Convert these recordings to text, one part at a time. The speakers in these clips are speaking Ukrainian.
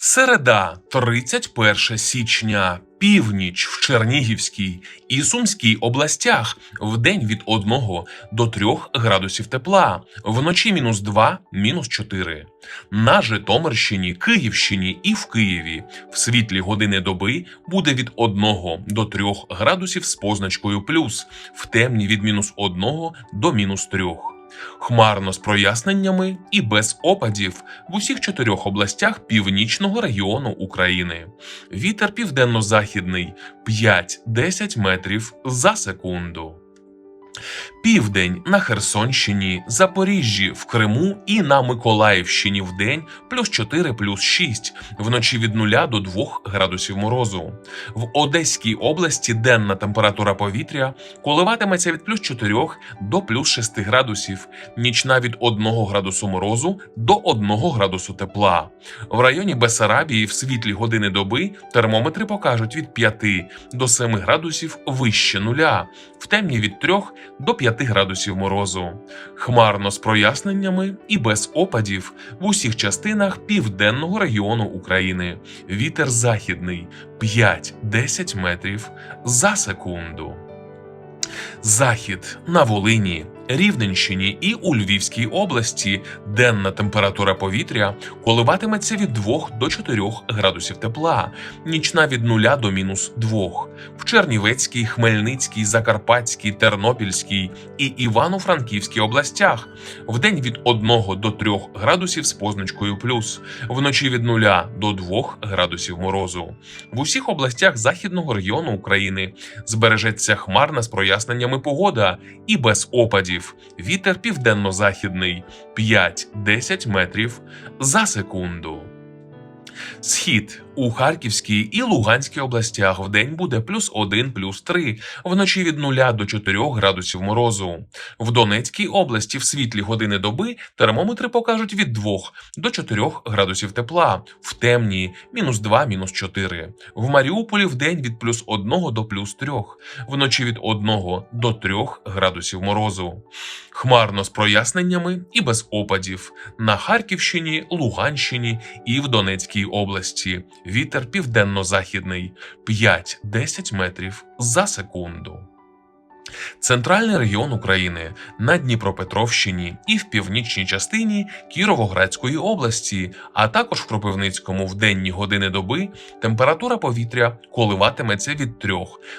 Середа, 31 січня, північ в Чернігівській і Сумській областях вдень від 1 до 3 градусів тепла, вночі мінус 2, мінус 4. На Житомирщині, Київщині і в Києві в світлі години доби буде від 1 до 3 градусів з позначкою плюс, в темні від мінус 1 до мінус 3. Хмарно з проясненнями і без опадів в усіх чотирьох областях північного регіону України. Вітер південно-західний 5-10 метрів за секунду. Південь на Херсонщині, Запоріжжі, в Криму і на Миколаївщині вдень плюс 4 плюс 6, вночі від 0 до 2 градусів морозу. В Одеській області денна температура повітря коливатиметься від плюс 4 до плюс 6 градусів, нічна від 1 градусу морозу до 1 градусу тепла. В районі Бесарабії в світлі години доби термометри покажуть від 5 до 7 градусів вище нуля, в темні від 3 до 5 градусів морозу. Хмарно з проясненнями і без опадів в усіх частинах південного регіону України. Вітер західний 5-10 метрів за секунду. Захід на Волині, Рівненщині і у Львівській області денна температура повітря коливатиметься від 2 до 4 градусів тепла, нічна від 0 до мінус 2. В Чернівецькій, Хмельницькій, Закарпатській, Тернопільській і Івано-Франківській областях вдень від 1 до 3 градусів з позначкою плюс, вночі від 0 до 2 градусів морозу. В усіх областях західного регіону України збережеться хмарна з проясненнями погода і без опадів. Вітер південно-західний 5-10 метрів за секунду. Схід у Харківській і Луганській областях вдень буде плюс 1, плюс 3, вночі від 0 до 4 градусів морозу. В Донецькій області в світлі години доби термометри покажуть від 2 до 4 градусів тепла, в темні мінус 2, мінус 4. В Маріуполі вдень від плюс 1 до плюс 3, вночі від 1 до 3 градусів морозу. Хмарно з проясненнями і без опадів на Харківщині, Луганщині і в Донецькій області. Вітер південно-західний 5-10 метрів за секунду. Центральний регіон України на Дніпропетровщині і в північній частині Кіровоградської області, а також в Кропивницькому в денні години доби температура повітря коливатиметься від 3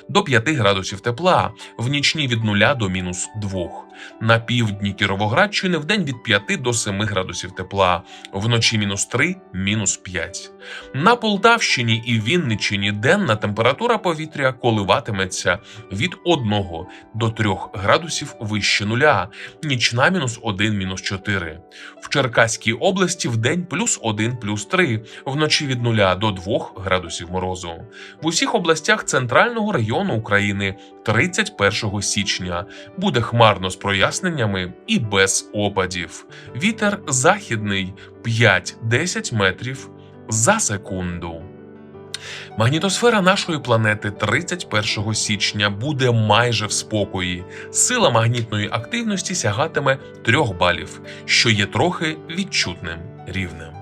до 5 градусів тепла, в нічні від 0 до мінус 2. На півдні Кіровоградщини в день від 5 до 7 градусів тепла, вночі мінус 3, мінус 5. На Полтавщині і Вінниччині денна температура повітря коливатиметься від 1 до 3 градусів вище нуля, нічна мінус 1, мінус 4. В Черкаській області в день плюс 1, плюс 3, вночі від 0 до 2 градусів морозу. В усіх областях центрального району України 31 січня буде хмарно з проясненнями і без опадів. Вітер західний 5-10 метрів за секунду. Магнітосфера нашої планети 31 січня буде майже в спокої. Сила магнітної активності сягатиме 3 балів, що є трохи відчутним рівнем.